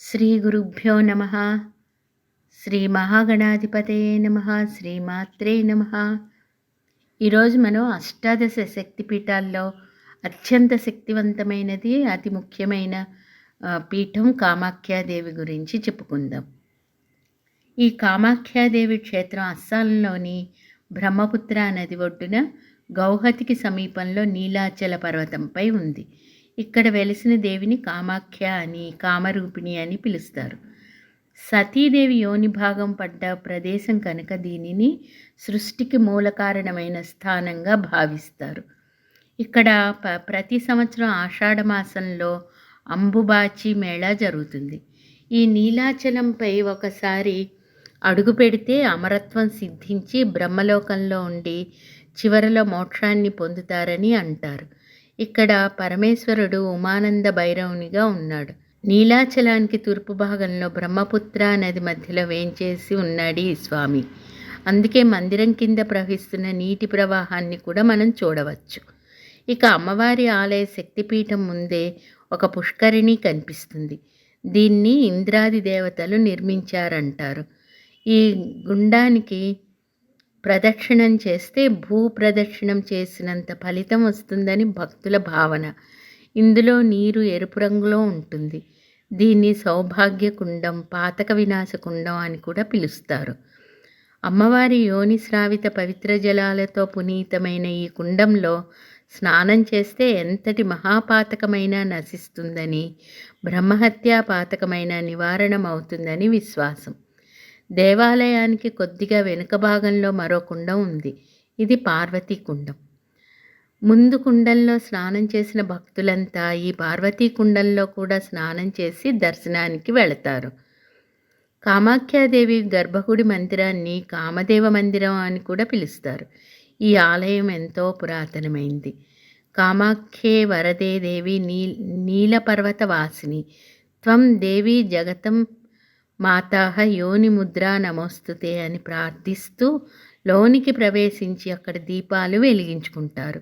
శ్రీ గురుభ్యో నమ. శ్రీ మహాగణాధిపతే నమ. శ్రీమాత్రే నమ. ఈరోజు మనం అష్టాదశ శక్తి పీఠాల్లో అత్యంత శక్తివంతమైనది అతి ముఖ్యమైన పీఠం కామాఖ్యాదేవి గురించి చెప్పుకుందాం. ఈ కామాఖ్యాదేవి క్షేత్రం అస్సాంలోని బ్రహ్మపుత్ర నది ఒడ్డున గౌహతికి సమీపంలో నీలాచల పర్వతంపై ఉంది. ఇక్కడ వెలిసిన దేవిని కామాఖ్య అని కామరూపిణి అని పిలుస్తారు. సతీదేవి యోని భాగం పడ్డ ప్రదేశం కనుక దీనిని సృష్టికి మూల కారణమైన స్థానంగా భావిస్తారు. ఇక్కడ ప ప్రతి సంవత్సరం ఆషాఢ మాసంలో అంబుబాచి మేళా జరుగుతుంది. ఈ నీలాచలంపై ఒకసారి అడుగు పెడితే అమరత్వం సిద్ధించి బ్రహ్మలోకంలో ఉండి చివరలో మోక్షాన్ని పొందుతారని అంటారు. ఇక్కడ పరమేశ్వరుడు ఉమానంద భైరవునిగా ఉన్నాడు. నీలాచలానికి తూర్పు భాగంలో బ్రహ్మపుత్ర నది మధ్యలో వేంచేసి ఉన్నాడు ఈ స్వామి. అందుకే మందిరం కింద ప్రవహిస్తున్న నీటి ప్రవాహాన్ని కూడా మనం చూడవచ్చు. ఇక అమ్మవారి ఆలయ శక్తిపీఠం ముందే ఒక పుష్కరిణి కనిపిస్తుంది. దీన్ని ఇంద్రాది దేవతలు నిర్మించారంటారు. ఈ గుండానికి ప్రదక్షిణం చేస్తే భూ ప్రదక్షిణం చేసినంత ఫలితం వస్తుందని భక్తుల భావన. ఇందులో నీరు ఎరుపు రంగులో ఉంటుంది. దీన్ని సౌభాగ్య కుండం పాతక వినాశ కుండం అని కూడా పిలుస్తారు. అమ్మవారి యోని స్రావిత పవిత్ర జలాలతో పునీతమైన ఈ కుండంలో స్నానం చేస్తే ఎంతటి మహాపాతకమైనా నశిస్తుందని బ్రహ్మహత్యా పాతకమైన నివారణం అవుతుందని విశ్వాసం. దేవాలయానికి కొద్దిగా వెనుక భాగంలో మరో కుండం ఉంది. ఇది పార్వతీ కుండం. ముందు కుండంలో స్నానం చేసిన భక్తులంతా ఈ పార్వతీ కుండంలో కూడా స్నానం చేసి దర్శనానికి వెళతారు. కామాఖ్యాదేవి గర్భగుడి మందిరాన్ని కామదేవ మందిరం అని కూడా పిలుస్తారు. ఈ ఆలయం ఎంతో పురాతనమైంది. కామాఖ్యే వరదే దేవి నీ నీలపర్వత వాసిని త్వం దేవి జగతం మాతాహ యోని ముద్ర నమోస్తుతే అని ప్రార్థిస్తూ లోనికి ప్రవేశించి అక్కడ దీపాలు వెలిగించుకుంటారు.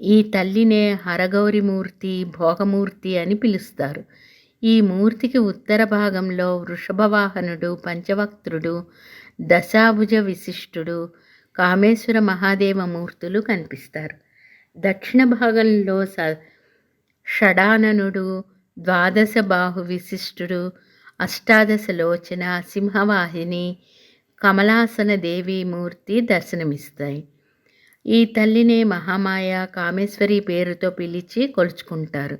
ఈ తల్లినే హరగౌరి మూర్తి భోగమూర్తి అని పిలుస్తారు. ఈ మూర్తికి ఉత్తర భాగంలో వృషభవాహనుడు పంచవక్త్రుడు దశాభుజ విశిష్టుడు కామేశ్వర మహాదేవ మూర్తులు కనిపిస్తారు. దక్షిణ భాగంలో స షడాననుడు ద్వాదశ బాహు విశిష్టుడు అష్టాదశలోచన సింహవాహిని కమలాసన దేవి మూర్తి దర్శనమిస్తాయి. ఈ తల్లినే మహామాయ కామేశ్వరి పేరుతో పిలిచి కొలుచుకుంటారు.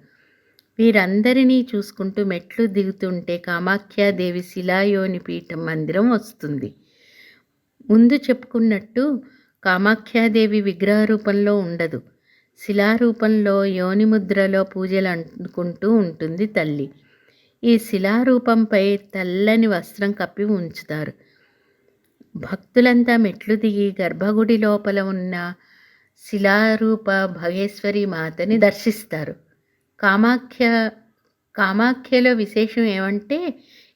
వీరందరినీ చూసుకుంటూ మెట్లు దిగుతుంటే కామాఖ్యాదేవి శిలాయోని పీఠం మందిరం వస్తుంది. ముందు చెప్పుకున్నట్టు కామాఖ్యాదేవి విగ్రహ రూపంలో ఉండదు. శిలారూపంలో యోని ముద్రలో పూజలు అనుకుంటూ ఉంటుంది తల్లి. ఈ శిలారూపంపై తెల్లని వస్త్రం కప్పి ఉంచుతారు. భక్తులంతా మెట్లు దిగి గర్భగుడి లోపల ఉన్న శిలారూప భగేశ్వరి మాతని దర్శిస్తారు. కామాఖ్య కామాఖ్యలో విశేషం ఏమంటే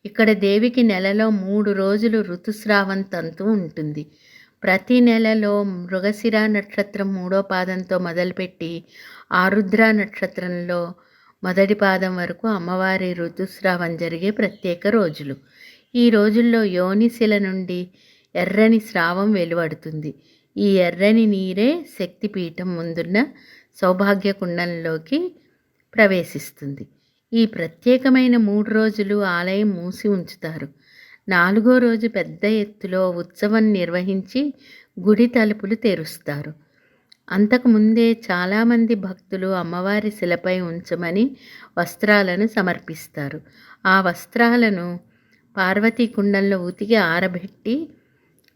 ఇక్కడ దేవికి నెలలో మూడు రోజులు ఋతుస్రావం తంతు ఉంటుంది. ప్రతి నెలలో మృగశిర నక్షత్రం మూడో పాదంతో మొదలుపెట్టి ఆరుద్ర నక్షత్రంలో మొదటి పాదం వరకు అమ్మవారి ఋతుస్రావం జరిగే ప్రత్యేక రోజులు. ఈ రోజుల్లో యోనిశిల నుండి ఎర్రని స్రావం వెలువడుతుంది. ఈ ఎర్రని నీరే శక్తిపీఠం ముందున్న సౌభాగ్య కుండంలోకి ప్రవేశిస్తుంది. ఈ ప్రత్యేకమైన మూడు రోజులు ఆలయం మూసి ఉంచుతారు. నాలుగో రోజు పెద్ద ఎత్తులో ఉత్సవం నిర్వహించి గుడి తలుపులు తెరుస్తారు. అంతకుముందే చాలామంది భక్తులు అమ్మవారి శిలపై ఉంచమని వస్త్రాలను సమర్పిస్తారు. ఆ వస్త్రాలను పార్వతీ కుండంలో ఉతికి ఆరబెట్టి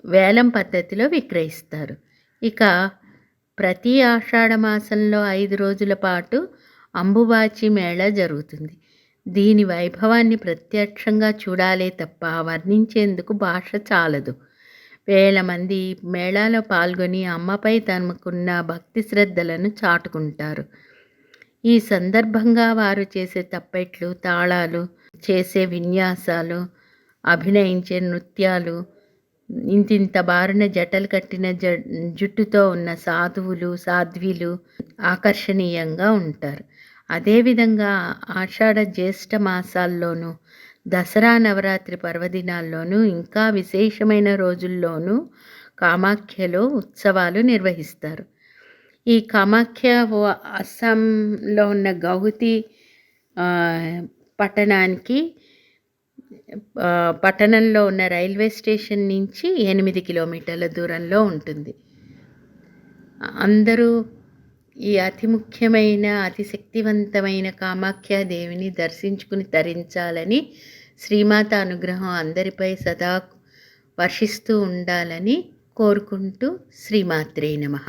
వేలం పద్ధతిలో విక్రయిస్తారు. ఇక ప్రతి ఆషాఢ మాసంలో ఐదు రోజుల పాటు అంబుబాచి మేళ జరుగుతుంది. దీని వైభవాన్ని ప్రత్యక్షంగా చూడాలే తప్ప వర్ణించేందుకు భాష చాలదు. వేల మంది మేళాలో పాల్గొని అమ్మపై తమకున్న భక్తి శ్రద్ధలను చాటుకుంటారు. ఈ సందర్భంగా వారు చేసే తప్పెట్లు తాళాలు చేసే విన్యాసాలు అభినయించే నృత్యాలు ఇంతింత బారిన జటలు కట్టిన జ జుట్టుతో ఉన్న సాధువులు సాధ్వీలు ఆకర్షణీయంగా ఉంటారు. అదేవిధంగా ఆషాఢ జ్యేష్ఠ మాసాల్లోనూ దసరా నవరాత్రి పర్వదినాల్లోనూ ఇంకా విశేషమైన రోజుల్లోనూ కామాఖ్యలో ఉత్సవాలు నిర్వహిస్తారు. ఈ కామాఖ్య అస్సాంలో ఉన్న గౌహతి పట్టణానికి పట్టణంలో ఉన్న రైల్వే స్టేషన్ నుంచి ఎనిమిది కిలోమీటర్ల దూరంలో ఉంటుంది. అందరూ ఈ అతి ముఖ్యమైన అతి శక్తివంతమైన కామాఖ్య దేవిని దర్శించుకుని తరించాలని శ్రీమాత అనుగ్రహం అందరిపై సదా వర్షిస్తూ ఉండాలని కోరుకుంటూ శ్రీమాత్రే నమః.